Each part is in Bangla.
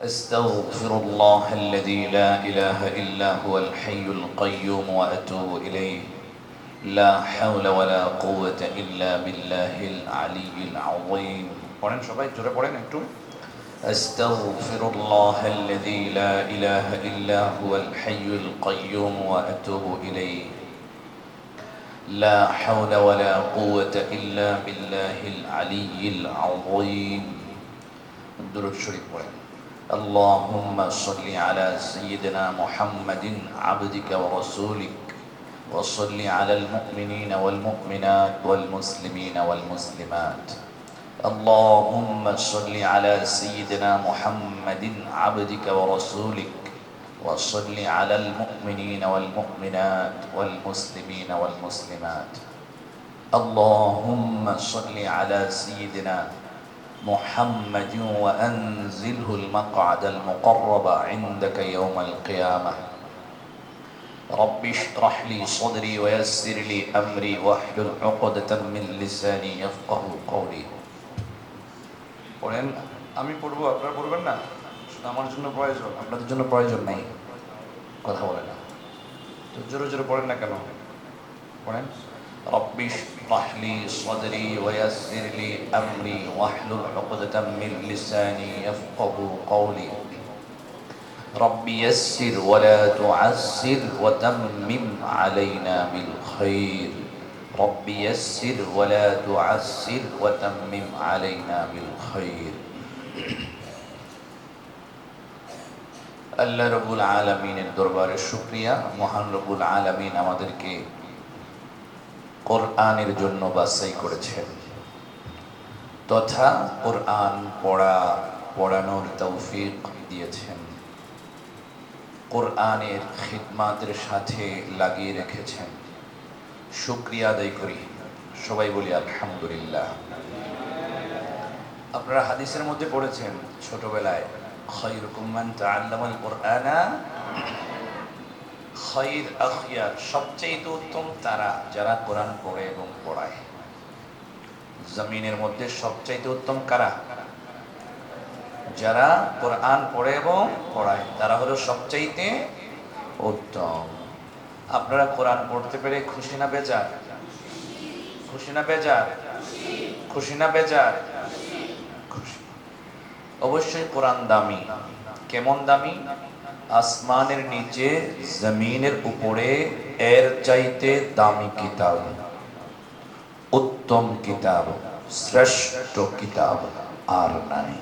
أستغفر الله الذي لا إله إلا هو الحي القيوم وأتوب إليه. لا حول ولا قوة إلا بالله العلي العظيم. পড়েন সবাই জোরে পড়েন একটু। أستغفر الله الذي لا إله إلا هو الحي القيوم وأتوب إليه. لا حول ولا قوة إلا بالله العلي العظيم. الدرود شريف اللهم صل على سيدنا محمد عبدك ورسولك وصل على المؤمنين والمؤمنات والمسلمين والمسلمات. اللهم صل على سيدنا محمد عبدك ورسولك وصل على المؤمنين والمؤمنات والمسلمين والمسلمات. اللهم صل على سيدنا محمد وأنزله المقعد المقرب عندك يوم القيامة رب اشرح لي صدري ويسر لي أمري واحلل عقدة من لساني يفقه قولي পড়েন আমি পড়বো আপনারা পড়বেন না শুধু আমার জন্য প্রয়োজন আপনাদের জন্য প্রয়োজন নেই কথা বলে না তো জোরে জোরে পড়েন না কেন পড়েন رب اشرح لي صدري ويسر لي أمري واحلل عقدة من لساني يفقه قولي رب يسر ولا تعسر وتمم علينا بالخير رب يسر ولا تعسر وتمم علينا بالخير আল্লাহ রবুল আলমিনের দরবারে শুক্রিয়া মহান রবুল আলমিন আমাদেরকে কোরআনের জন্য বাছাই করেছেন। তথা কোরআন পড়া, পড়ানোর তৌফিক দিয়েছেন। কোরআনের খিদমাতের সাথে লাগিয়ে রেখেছেন। শুক্রিয়া আদায় করি। সবাই বলি আলহামদুলিল্লাহ। আপনারা হাদিসের মধ্যে পড়েছেন ছোটবেলায়, খৈরকুম মান তাআল্লামাল কোরআনা খৈর আখিয়ার সবচেয়ে উত্তম তারা যারা কোরআন পড়ে এবং পড়ায়। জমিনের মধ্যে সবচাইতে উত্তম কারা? যারা কোরআন পড়ে এবং পড়ায়, তারা হলো সবচাইতে উত্তম। আপনারা কোরআন পড়তে পেরে খুশি না বেজার? খুশি না বেজার? খুশি না বেজার? অবশ্যই কোরআন দামি। কেমন দামি? আসমানের নিচে, জমিনের উপরে, এর চাইতে দামি কিতাব। উত্তম কিতাব, শ্রেষ্ঠ কিতাব আর নাই।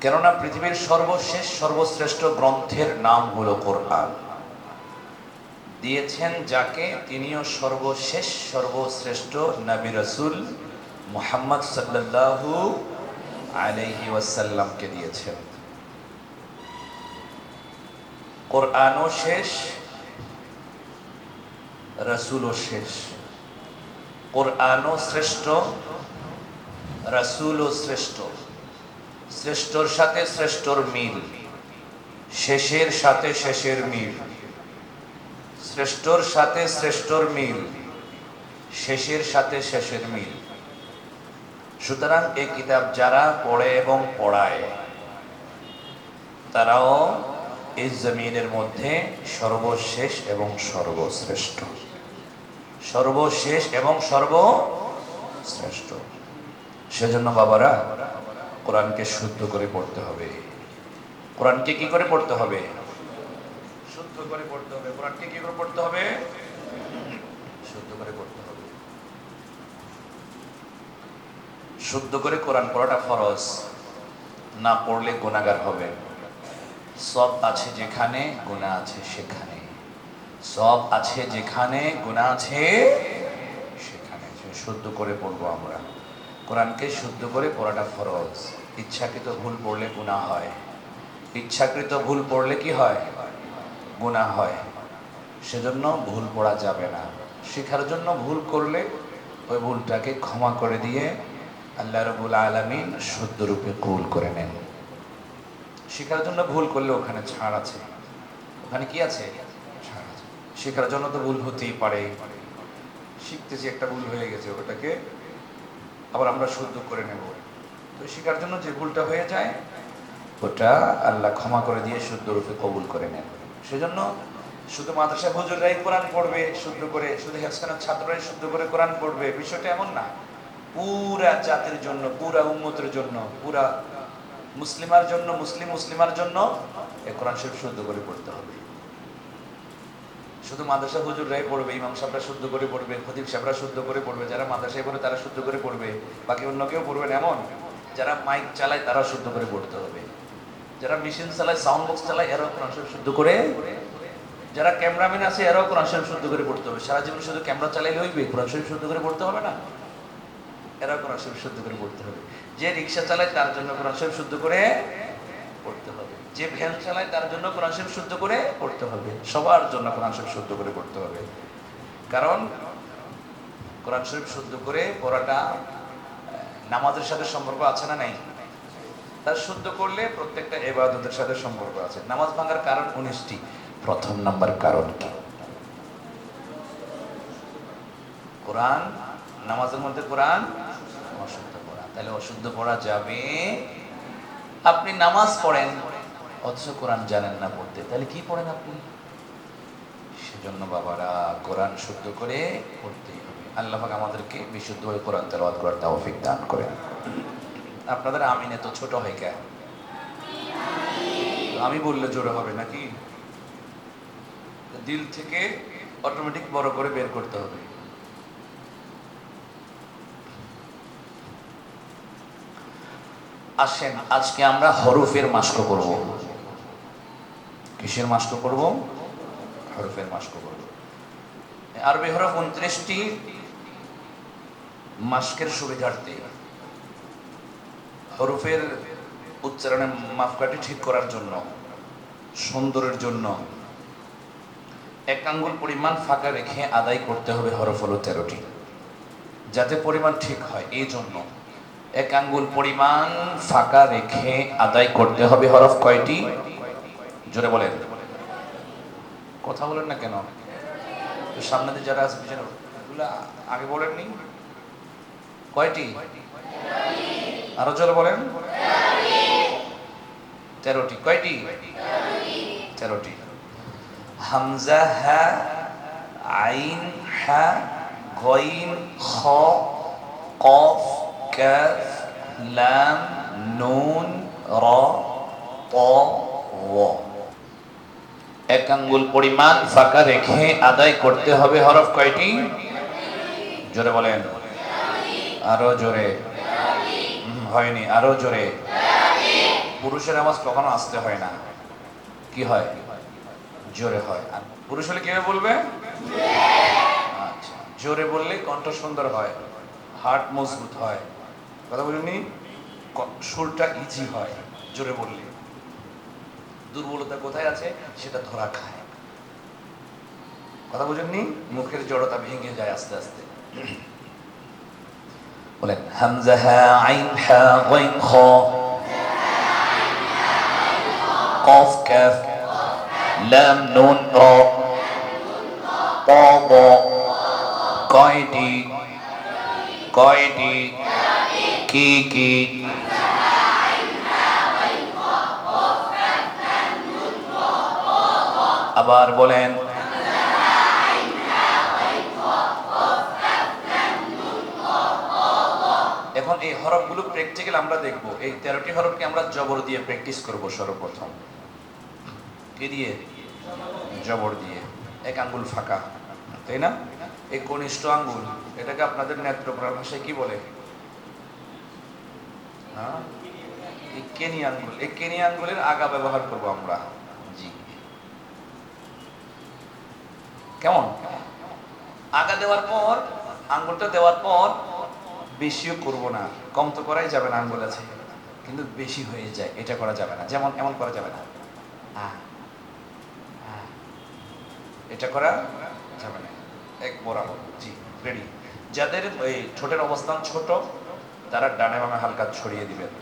কেননা পৃথিবীর সর্বশেষ, সর্বশ্রেষ্ঠ গ্রন্থের নাম হলো কোরআন। দিয়েছেন যাকে তিনিও সর্বশেষ, সর্বশ্রেষ্ঠ নবী রসুল মোহাম্মদ সাল্লাল্লাহু আলাইহি ওয়াসাল্লামকে দিয়েছেন। কোরআনও শেষ, রসুলও শেষ। কোরআনও শ্রেষ্ঠ, রসুলও শ্রেষ্ঠ। শ্রেষ্ঠর সাথে শ্রেষ্ঠর মিল, শেষের সাথে শেষের মিল। শ্রেষ্ঠর সাথে শ্রেষ্ঠর মিল, শেষের সাথে শেষের মিল। সুতরাং এই কিতাব যারা পড়ে এবং পড়ায়, তারাও এই জমিনের মধ্যে সর্বশেষ এবং সর্বশ্রেষ্ঠ। সর্বশেষ এবং সর্বশ্রেষ্ঠ। সেজন্য বাবারা, কোরআনকে শুদ্ধ করে পড়তে হবে। কোরআনকে কি করে পড়তে হবে? শুদ্ধ করে পড়তে হবে। কোরআনকে কি করে পড়তে হবে? শুদ্ধ করে পড়তে হবে। শুদ্ধ করে কোরআন পড়াটা ফরজ। না পড়লে গুণাগার হবে সব আছে যেখানে গুণা আছে সেখানে। সব আছে যেখানে গুণা আছে সেখানে। শুদ্ধ করে পড়ব আমরা। কোরআনকে শুদ্ধ করে পড়াটা ফরজ। ইচ্ছাকৃত ভুল পড়লে গুণা হয়। ইচ্ছাকৃত ভুল পড়লে কি হয়? গুণা হয়। সেজন্য ভুল পড়া যাবে না। শেখার জন্য ভুল করলে ওই ভুলটাকে ক্ষমা করে দিয়ে আল্লাহ রবুল আলমিন শুদ্ধ রূপে কবুল করে নেন। শেখার জন্য ভুল করলে ওখানে ছাড় আছে। ওখানে কি আছে? ছাড় আছে। শেখার জন্য তো ভুল হতেই পারে। শিখতেছি একটা ভুল হয়ে গেছে, ওটাকে আবার আমরা শুদ্ধ করে নেব। তো শেখার জন্য যে ভুলটা হয়ে যায়, ওটা আল্লাহ ক্ষমা করে দিয়ে শুদ্ধ রূপে কবুল করে নেন। সেজন্য শুধু মাদ্রাসা হুজুররাই কোরআন পড়বে শুদ্ধ করে, শুধু হেফসানের ছাত্ররাই শুদ্ধ করে কোরআন পড়বে। বিষয়টা এমন না। পুরা জাতির জন্য, পুরা উম্মতের জন্য, পুরা মুসলিমার জন্য, মুসলিম মুসলিমার জন্য এ কোরআন শরীফ শুদ্ধ করে পড়তে হবে। শুধু মাদ্রাসা হুজুররাই পড়বে, ইমাম সাহেবরা শুদ্ধ করে পড়বে, খতিব সাহেবরা শুদ্ধ করে পড়বে, যারা মাদ্রাসায় পড়ে তারা শুদ্ধ করে পড়বে, বাকি অন্য কেউ পড়বেন এমন? যারা মাইক চালায় তারা শুদ্ধ করে পড়তে হবে। যারা মেশিন চালায়, সাউন্ড বক্স চালায়, এরাও কোরআন শরীফ শুদ্ধ করে যারা ক্যামেরাম্যান আছে, এরাও কোরআন শরীফ শুদ্ধ করে পড়তে হবে। সারা জীবন শুধু ক্যামেরা চালাইলে হইবে, কোরআন শরীফ শুদ্ধ করে পড়তে হবে না? এরাও কোরআন শরীফ শুদ্ধ করে পড়তে হবে। যে রিক্সা চালায় তার জন্য কোরআন শরীফ শুদ্ধ করে পড়তে হবে। যে ভ্যান চালায় তার জন্য কোরআন শরীফ শুদ্ধ করে পড়তে হবে। সবার জন্য কোরআন শরীফ শুদ্ধ করে পড়তে হবে। কারণ কোরআন শরীফ শুদ্ধ করে পড়াটা নামাজের সাথে সম্পর্ক আছে না নাই? তার শুদ্ধ করলে প্রত্যেকটা এবাদতের সাথে সম্পর্ক আছে। নামাজ ভাঙার কারণ উনিশটি। প্রথম নাম্বার কারণ কি কোরআন, নামাজের মধ্যে কোরআন অশুদ্ধ পড়া। তাহলে অশুদ্ধ পড়া যাবে? আপনি নামাজ পড়েন, অথচ কোরআন জানেন না পড়তে। তাহলে কি পড়েন আপনি? সেজন্য বাবারা, কোরআন শুদ্ধ করে পড়তেই হবে। আল্লাহ আমাদেরকে বিশুদ্ধভাবে কোরআন তেলাওয়াত করার তৌফিক দান করেন। আপনাদের আমিনে তো ছোট হয় কেন? আমি বললে জোরে হবে নাকি? দিল থেকে অটোমেটিক বড় করে বের করতে হবে। আসেন, আজকে আমরা হরফের মাস্ক করব। কিসের মাস্ক করব? হরফের মাস্ক করব। আরবি হরফ উনত্রিশটি মাস্কের সুবিধার্থে। হরফের উচ্চারণে মাপকাঠি ঠিক করার জন্য, সুন্দরের জন্য। এক আঙ্গুল পরিমাণ ফাঁকা রেখে আদায় করতে হবে হরফ হলো তেরোটি। যাতে পরিমাণ ঠিক হয়, এই জন্য। এক আঙ্গুল পরিমাণ ফাঁকা রেখে আদায় করতে হবে হরফ কয়টি? জোরে বলেন। কথা বলেন না কেন? সামনে যারা এগুলা আগে বলেননি? কয়টি? আরও জোরে বলেন। তেরোটি। কয়টি? তেরোটি। হামজা হা, আইন হা গইন খ কফ কাফ লাম নুন র ত ও এক আঙ্গুল পরিমাণ ফাঁকা রেখে আদায় করতে হবে হরফ কয়টি? জোরে বলেন। আরও জোরে। হয়নি। আরও জোরে। পুরুষের আওয়াজ কখনো আসতে হয় না। কি হয়? জোরে হয়। আর পুরুষ হলে কীভাবে বলবে? আচ্ছা জোরে বললে কণ্ঠ সুন্দর হয়, হার্ট মজবুত হয়। কথা বলিনি? সুরটা ইজি হয়, জোরে বললে। দুর্বলতা কোথায় আছে? সেটা ধরা খায়। কথা বুঝেননি? মুখের জড়তা ভেঙে যায় আস্তে আস্তে। বলেন হামজা হা আইন হা গাইন খ কফ কাফ লাম নুন র। ত ব কয়টি কয়টি কি আবার বলেন, এখন এই হরফগুলো প্র্যাকটিক্যাল আমরা দেখব। এই তেরোটি হরফকে আমরা জবর দিয়ে প্র্যাকটিস করব সর্বপ্রথম। কি দিয়ে? জবর দিয়ে। এক আঙ্গুল ফাঁকা, তাই না? এই কনিষ্ঠ আঙ্গুল, এটাকে আপনাদের নেত্রপ্রাণ ভাষায় কি বলে? হ্যাঁ? এই এই আঙ্গুলের আগা ব্যবহার আমরা। জি। কেমন? দেওয়ার পর দেওয়ার পর বেশিও না। কম তো করাই যাবে না আঙ্গুল আছে। কিন্তু বেশি হয়ে যায়, এটা করা যাবে না। যেমন, এমন করা যাবে না। এটা করা যাবে না। এক বরাবর। জি রেডি যাদের ওই ঠোঁটের অবস্থান ছোট তারা ডানে বামে হালকা ছড়িয়ে দিবেন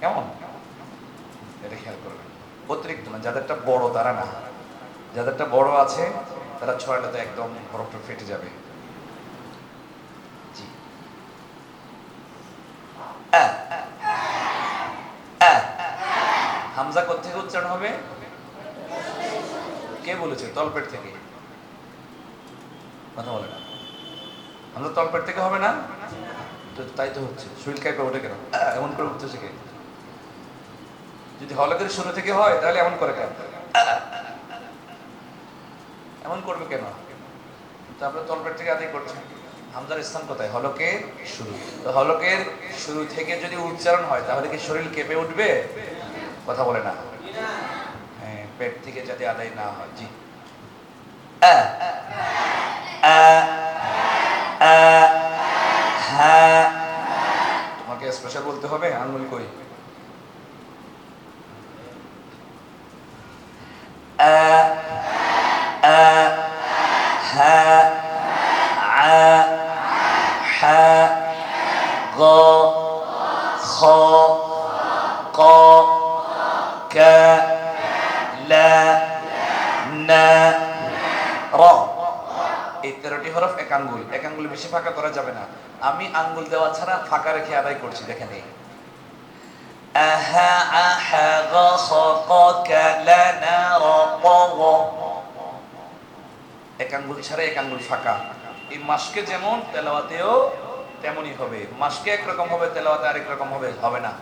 কেমন? এটা খেয়াল করবেন। অতিরিক্ত না, যাদেরটা বড় তারা না। যাদেরটা বড় আছে, তারা ছড়ালে তো একদম হরফটা ফেটে যাবে। জি। হামজা কোথেকে উচ্চারণ হবে? কে বলেছে? তলপেট থেকে। কথা বলে না। হামজা তলপেট থেকে হবে না? তাই তো হচ্ছে। শরীর কাইপে ওঠে কেন? এমন করে উঠতেছে কে? যদি হলকের শুরু থেকে হয় তাহলে এমন করে কেন? এমন করবে কেন? তারপরে তলপেট থেকে আদায় করছে। হামজার স্থান কোথায়? হলকের শুরু। তো হলকের শুরু থেকে যদি উচ্চারণ হয় তাহলে কি শরীর কেঁপে উঠবে? কথা বলে না। হ্যাঁ পেট থেকে যাতে আদায় না হয়। জি। আ, তোমাকে বলতে হবে আঙ্গুল কই এই তেরোটি হরফ এক আঙ্গুল। এক আঙ্গুল বেশি ফাঁকা করা যাবে না। আমি আঙ্গুল দেওয়া ছাড়া ফাঁকা রেখে আদায় করছি দেখেন এই আহা আহা, গ, খ, ক ক লা, না, র এক আঙ্গুল ছাড়া এক আঙ্গুল ফাঁকা। এই মাসকে যেমন তেলাওয়াতেও তেমনই হবে। মাসকে একরকম হবে, তেলাওয়াতে আরেক রকম হবে হবে না।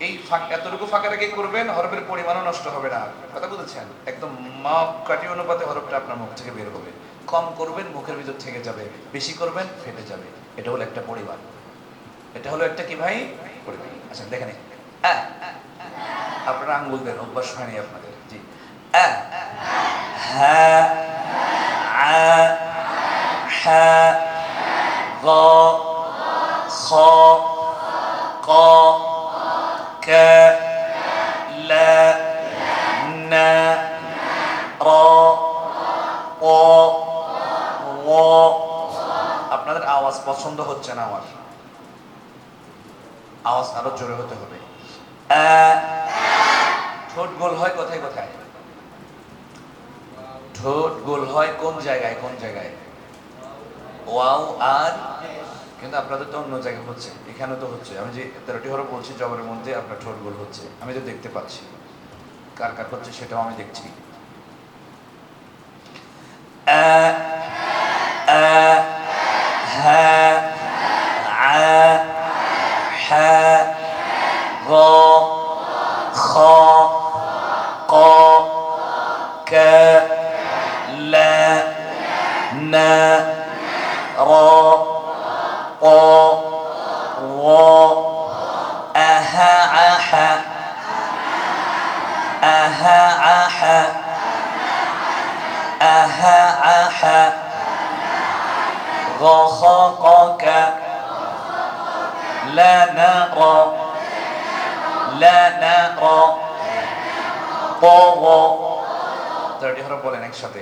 এই ফাঁক, এতটুকু ফাঁকা রেখে করবেন, হরফের পরিমাণও নষ্ট হবে না। কথা বুঝেছেন? একদম মাপ কাটি অনুপাতে হরফটা আপনার মুখ থেকে বের হবে। কম করবেন, মুখের ভিতর থেকে যাবে। বেশি করবেন, ফেটে যাবে। এটা হলো একটা পরিবার। এটা হলো একটা কি ভাই? পরিবার। আচ্ছা দেখেন আপনারা আঙ্গুল দেন, অভ্যাস হয়নি আপনাদের। জি। ক। ক। লা। না। র। প। আপনাদের আওয়াজ পছন্দ হচ্ছে না আমার। আওয়াজ আরও জোরে হতে হবে। ঠোঁট গোল হয় কোথায় কোথায়? ঠোঁট গোল হয় কোন জায়গায় কোন জায়গায়? ওয়াও আর? কিন্তু আপনাদের তো অন্য জায়গায় হচ্ছে, এখানে তো হচ্ছে। আমি যে তেরোটি হরফ বলছি, জবরের মধ্যে আপনার ঠোঁট গোল হচ্ছে। আমি তো দেখতে পাচ্ছি। কার কার হচ্ছে সেটাও আমি দেখছি। غخقك لا نرى لا نرى طغى 30 হরফ বলেন একসাথে